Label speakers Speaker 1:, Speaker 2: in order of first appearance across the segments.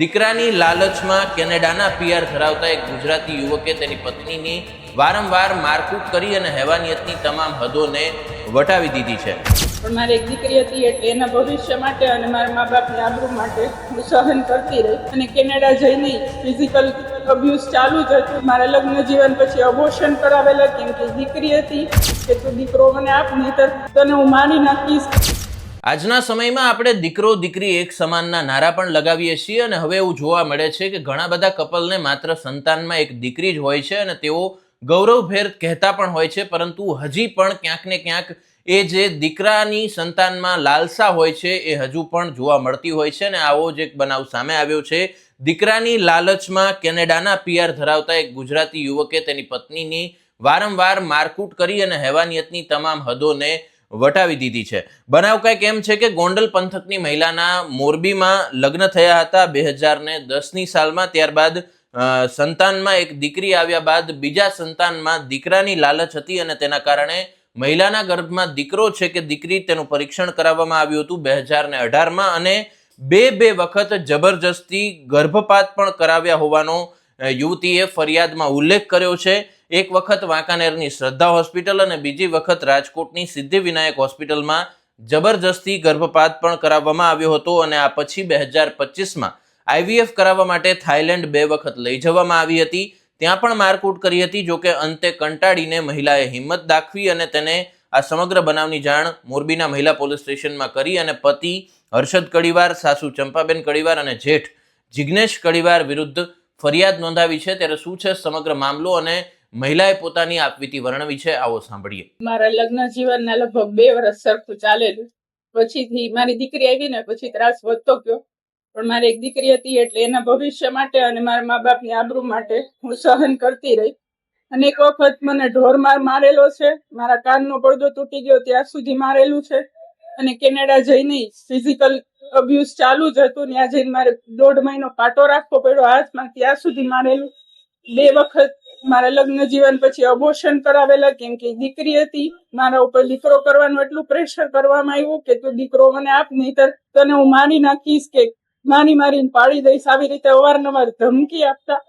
Speaker 1: દીકરાની લાલચમાં કેનેડાના પીઆર ધરાવતા એક ગુજરાતી યુવકે તેની પત્નીની વારંવાર મારકૂટ કરી અને હેવાનિયતની તમામ હદોને વટાવી દીધી છે.
Speaker 2: પણ મારી એક દીકરી હતી એટલે એના ભવિષ્ય માટે અને મારા મા બાપની આબરૂ માટે હું સહન કરતી રહી. અને કેનેડા જઈને ફિઝિકલ અબ્યુઝ ચાલુ જ હતું. મારા લગ્ન જીવન પછી અબોર્શન કરાવેલા, કેમ કે દીકરી હતી. કે તું દીકરો મને આપ નહીંતર તને હું માની નાખીશ.
Speaker 1: આજના સમયમાં આપણે દીકરો, દીકરી એક સમાનના નારા પણ લગાવીએ છીએ અને હવે એવું જોવા મળે છે કે ઘણા બધા કપલને માત્ર સંતાનમાં એક દીકરી જ હોય છે અને તેઓ ગૌરવભેર કહેતા પણ હોય છે, પરંતુ હજી પણ ક્યાંક ને ક્યાંક એ જે દીકરાની સંતાનમાં લાલસા હોય છે એ હજુ પણ જોવા મળતી હોય છે અને આવો જ એક બનાવ સામે આવ્યો છે. દીકરાની લાલચમાં કેનેડાના પીઆર ધરાવતા એક ગુજરાતી યુવકે તેની પત્નીની વારંવાર મારકૂટ કરી અને હેવાનિયતની તમામ હદોને વટાવી દીધી છે. બનાવ કંઈક એમ છે કે ગોંડલ પંથકની મહિલાના મોરબીમાં લગ્ન થયા હતા બે હજાર ને દસની સાલમાં. ત્યારબાદ સંતાનમાં એક દીકરી આવ્યા બાદ બીજા સંતાનમાં દીકરાની લાલચ હતી અને તેના કારણે મહિલાના ગર્ભમાં દીકરો છે કે દીકરી તેનું પરીક્ષણ કરાવવામાં આવ્યું હતું બે હજાર ને અઢારમાં અને બે બે વખત જબરજસ્તી ગર્ભપાત પણ કરાવ્યા હોવાનો યુવતીએ ફરિયાદમાં ઉલ્લેખ કર્યો છે. એક વખત વાંકાનેરની શ્રદ્ધા હોસ્પિટલ અને બીજી વખત રાજકોટની સિદ્ધિવિનાયક હોસ્પિટલમાં જબરજસ્તી ગર્ભપાત પણ કરાવવામાં આવ્યો હતો અને આ પછી બે હજાર પચીસમાં આઈવીએફ કરાવવા માટે થાઇલેન્ડ બે વખત લઈ જવામાં આવી હતી. ત્યાં પણ મારકૂટ કરી હતી જોકે અંતે કંટાળીને મહિલાએ હિંમત દાખવી અને તેને આ સમગ્ર બનાવની જાણ મોરબીના મહિલા પોલીસ સ્ટેશનમાં કરી અને પતિ હર્ષદ કડીવાર, સાસુ ચંપાબેન કડીવાર અને જેઠ જિગ્નેશ કડીવાર વિરુદ્ધ ફરિયાદ નોંધાવી છે. ત્યારે શું છે સમગ્ર મામલો અને મહિલાએ પોતાની આપવીતી વર્ણવી છે. આવો સાંભળીએ.
Speaker 2: મારા લગ્ન જીવનના લગભગ બે વર્ષ સરખું ચાલેલું. પછીથી મારી દીકરી આવી ને પછી ત્રાસ વધતો ગયો. પણ મારી એક દીકરી હતી એટલે એના ભવિષ્ય માટે અને મારા મા બાપની આબરૂ માટે હું સહન કરતી રહી. અને એક વખત મને ઢોરમાર મારેલો છે. મારા કાનનો પડદો તૂટી ગયો ત્યાં સુધી મારેલું છે. અને કેનેડા જઈને ફિઝિકલ અબ્યુઝ ચાલુ જ હતું ત્યાં જઈને મારે દોઢ મહિનો પાટો રાખવો પડ્યો. હાથમાં ત્યાં સુધી મારેલું. બે વખત મારા લગ્ન જીવન પછી અબોર્શન કરાવેલા, કેમ કે દીકરી હતી, મારા ઉપર દીકરો કરવાનું એટલું પ્રેશર કરવામાં આવ્યું કે તું દીકરો મને આપ, નહીતર તને હું મારી નાખીશ કે મારી મારીને પાડી દઈશ, આવી રીતે અવારનવાર ધમકી આપતા.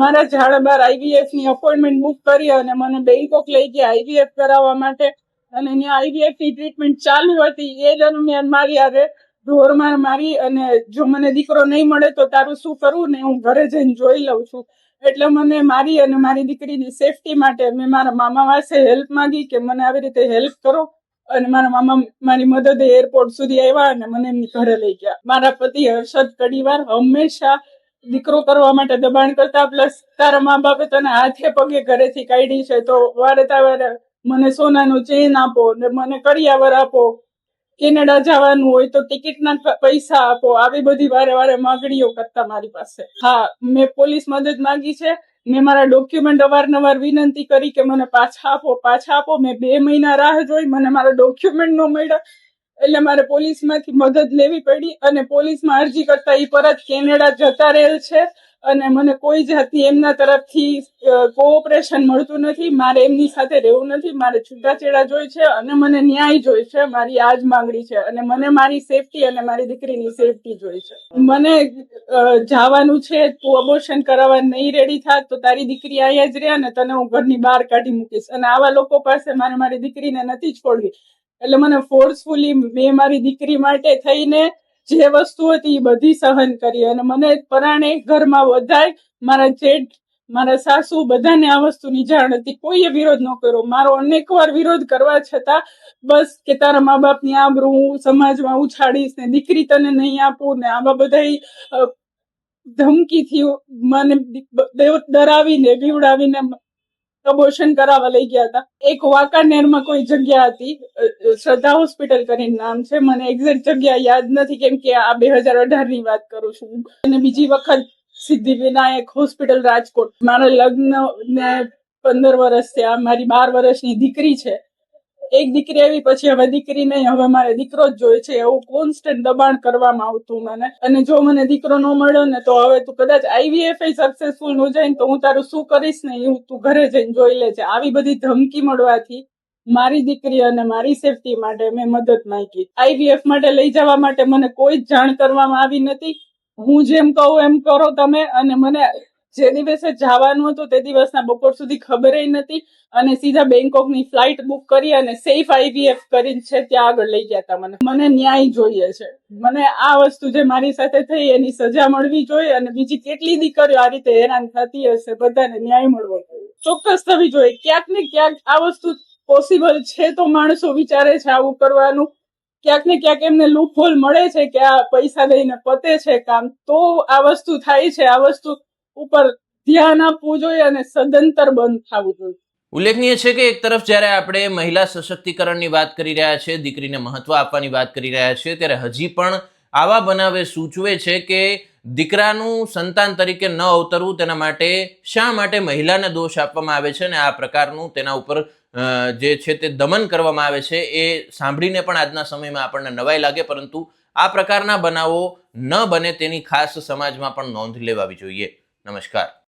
Speaker 2: મારા ઝાડા બાર આઈવીએફની અપોઇન્ટમેન્ટ બુક કરી અને મને બેંકોક લઈ ગયા આઈવીએફ કરાવવા માટે. અને ત્યાં આઈવીએફની ટ્રીટમેન્ટ ચાલુ હતી. એ દરમિયાન મારી હારે ઢોરમાર મારી અને જો મને દીકરો નહીં મળે તો તારું શું કરવું ને હું ઘરે જઈને જોઈ લઉં છું. એટલે મને મારી અને મારી દીકરીની સેફટી માટે મેં મારા મામા પાસે હેલ્પ માંગી કે મને આવી રીતે હેલ્પ કરો. અને મારા મામા મારી મદદે એરપોર્ટ સુધી આવ્યા અને મને એમની ઘરે લઈ ગયા. મારા પતિ હર્ષદ કડીવાર હંમેશા દીકરો કરવા માટે દબાણ કરતા પ્લસ તારા મા બાપે તને હાથે પગે ઘરેથી કાઢી છે તો વારે તારે મને સોનાનું ચેન આપો ને મને કરિયાવર આપો. કેનેડા જવાનું હોય તો ટિકિટના પૈસા આપો. આવી બધી વારે વારે માગણીઓ કરતા મારી પાસે. હા, મેં પોલીસ મદદ માંગી છે. મેં મારા ડોક્યુમેન્ટ અવારનવાર વિનંતી કરી કે મને પાછા આપો પાછા આપો. મેં બે મહિના રાહ જોઈ, મને મારા ડોક્યુમેન્ટ નો મળ્યા. એટલે મારે પોલીસમાંથી મદદ લેવી પડી અને પોલીસમાં અરજી કરતા એ પરત કેનેડા જતા રહેલ છે. અને મને કોઈ જાતની એમના તરફથી કોઓપરેશન મળતું નથી. મારે એમની સાથે રહેવું નથી. મારે છૂટાછેડા જોઈ છે અને મને ન્યાય જોઈ છે. મારી આ જ માંગણી છે. અને મને મારી સેફટી અને મારી દીકરીની સેફટી જોઈ છે. મને જવાનું છે, તું અબોર્શન કરાવવા નહીં રેડી થાત તો તારી દીકરી અહીંયા જ રહે અને તને હું ઘરની બહાર કાઢી મૂકીશ. અને આવા લોકો પાસે મારે મારી દીકરીને નથી છોડવી. એટલે મને ફોર્સફુલી મેં મારી દીકરી માટે થઈને જે વસ્તુ હતી એ બધી સહન કરી અને મને પરાણે ઘરમાં બધાય મારા જેઠ, મારા સાસુ બધાને આ વસ્તુની જાણ હતી. કોઈએ વિરોધ ન કર્યો. મારો અનેકવાર વિરોધ કરવા છતાં બસ કે તારા મા બાપની આબરૂ હું સમાજમાં ઉછાડીશ ને દીકરી તને નહીં આપું ને આવા બધા ધમકીથી મને ડરાવીને, બીવડાવીને અબોર્શન કરાવવા લઈ ગયા હતા. એક વાંકાનેરમાં કોઈ જગ્યા હતી. શ્રદ્ધા હોસ્પિટલ કરીને નામ છે. મને એક્ઝેક્ટ જગ્યા યાદ નથી કેમ કે આ બે હજાર અઢારની વાત કરું છું અને બીજી વખત સિદ્ધિ વિનાયક હોસ્પિટલ રાજકોટ. મારા લગ્ન ને પંદર વર્ષ થયા. મારી બાર વર્ષની દીકરી છે. એક દીકરી આવી, પછી હવે દીકરી નહીં, હવે મારે દીકરો જ જોઈએ છે, એવું કોન્સ્ટન્ટ દબાણ કરવામાં આવતું મને. અને જો મને દીકરો ન મળ્યો ને, તો હવે તું કદાચ આઈવીએફ સક્સેસફુલ ન જાય તો હું તારું શું કરીશ ને એવું તું ઘરે જઈને જોઈ લેજે આવી બધી ધમકી મળવાથી મારી દીકરી અને મારી સેફટી માટે મેં મદદ માંગી. આઈવીએફ માટે લઈ જવા માટે મને કોઈ જ જાણ કરવામાં આવી નથી. હું જેમ કહું એમ કરો તમે, અને મને જે દિવસે જવાનું હતું તે દિવસના બપોર સુધી ખબર નથી અને સીધા બેંકોકની ફ્લાઇટ બુક કરી અને સેફ આઈવીએફ કરીને છે ત્યાં આગળ લઈ ગયા હતા મને. મને ન્યાય જોઈએ છે. મને આ વસ્તુ જે મારી સાથે થઈ એની સજા મળવી જોઈએ અને બીજી કેટલી દીકરીઓ આ રીતે હેરાન થતી હશે બધાને ન્યાય મળવો જોઈએ. ચોક્કસ થવી જોઈએ. ક્યાંક ને ક્યાંક આ વસ્તુ પોસિબલ છે તો માણસો વિચારે છે આવું કરવાનું. ક્યાંક ને ક્યાંક એમને લૂપહોલ મળે છે કે આ પૈસા લઈને પતે છે કામ. તો આ વસ્તુ થાય છે. આ વસ્તુ ઉપર ધ્યાન આપવું જોઈએ અને સદંતર બંધ થવું જોઈએ.
Speaker 1: ઉલ્લેખનીય છે કે એક તરફ જ્યારે આપણે મહિલા સશક્તિકરણની વાત કરી રહ્યા છીએ દીકરીને મહત્વ આપવાની વાત કરી રહ્યા છીએ ત્યારે હજી પણ આવા બનાવે સૂચવે છે કે દીકરાનું સંતાન તરીકે ન અવતરવું તેના માટે શા માટે મહિલાને દોષ આપવામાં આવે છે અને આ પ્રકારનું તેના ઉપર જે છે તે દમન કરવામાં આવે છે એ સાંભળીને પણ આજના સમયમાં આપણને નવાઈ લાગે, પરંતુ આ પ્રકારના બનાવો ન બને તેની ખાસ સમાજમાં પણ નોંધ લેવાવી જોઈએ. નમસ્કાર.